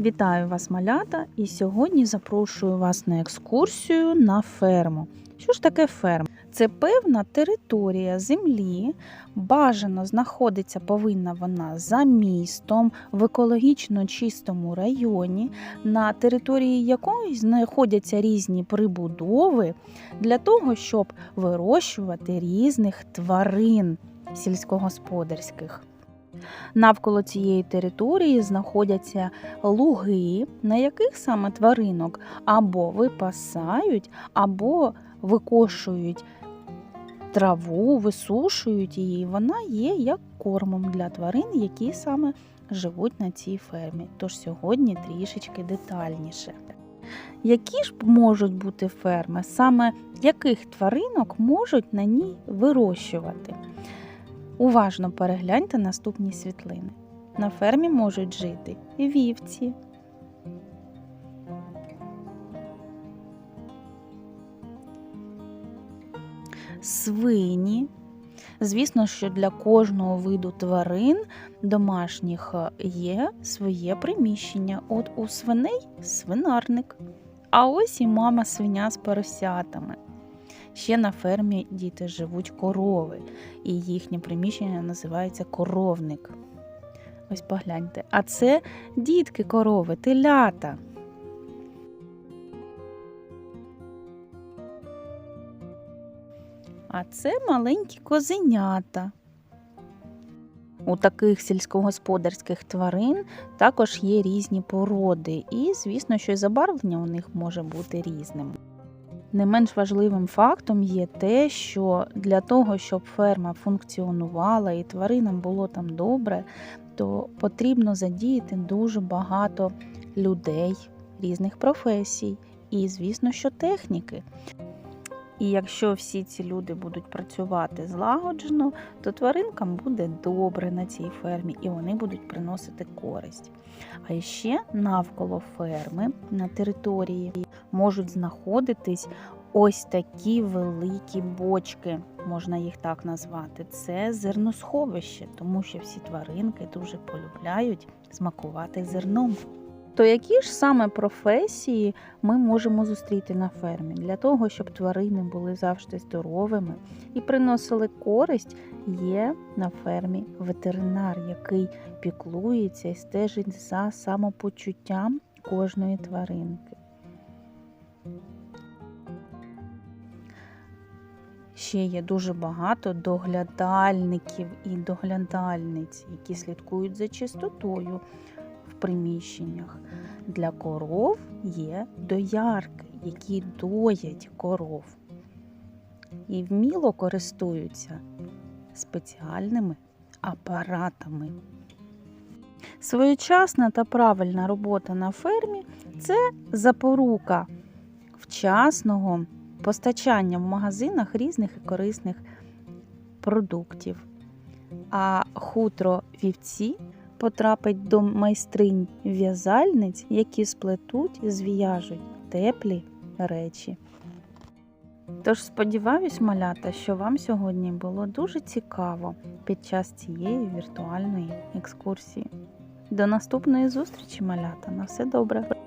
Вітаю вас, малята! І сьогодні запрошую вас на екскурсію на ферму. Що ж таке ферма? Це певна територія землі. Бажано знаходиться повинна вона за містом в екологічно чистому районі, на території якої знаходяться різні прибудови для того, щоб вирощувати різних тварин сільськогосподарських. Навколо цієї території знаходяться луги, на яких саме тваринок або випасають, або викошують траву, висушують її. Вона є як кормом для тварин, які саме живуть на цій фермі. Тож сьогодні трішечки детальніше. Які ж можуть бути ферми, саме яких тваринок можуть на ній вирощувати? Уважно перегляньте наступні світлини. На фермі можуть жити вівці, свині. Звісно, що для кожного виду тварин домашніх є своє приміщення. От у свиней свинарник. А ось і мама свиня з поросятами. Ще на фермі діти живуть корови, і їхнє приміщення називається коровник. Ось погляньте. А це дітки корови, телята. А це маленькі козенята. У таких сільськогосподарських тварин також є різні породи, і, звісно, що й забарвлення у них може бути різним. Не менш важливим фактом є те, що для того, щоб ферма функціонувала і тваринам було там добре, то потрібно задіяти дуже багато людей різних професій і, звісно, що техніки. І якщо всі ці люди будуть працювати злагоджено, то тваринкам буде добре на цій фермі і вони будуть приносити користь. А ще навколо ферми на території можуть знаходитись ось такі великі бочки, можна їх так назвати. Це зерносховище, тому що всі тваринки дуже полюбляють смакувати зерном. То які ж саме професії ми можемо зустріти на фермі для того, щоб тварини були завжди здоровими і приносили користь, є на фермі ветеринар, який піклується і стежить за самопочуттям кожної тваринки. Ще є дуже багато доглядальників і доглядальниць, які слідкують за чистотою приміщеннях. Для коров є доярки, які доять коров і вміло користуються спеціальними апаратами. Своєчасна та правильна робота на фермі це запорука вчасного постачання в магазинах різних і корисних продуктів. А хутро вівці потрапить до майстринь в'язальниць, які сплетуть і зв'яжуть теплі речі. Тож сподіваюсь, малята, що вам сьогодні було дуже цікаво під час цієї віртуальної екскурсії. До наступної зустрічі, малята! На все добре!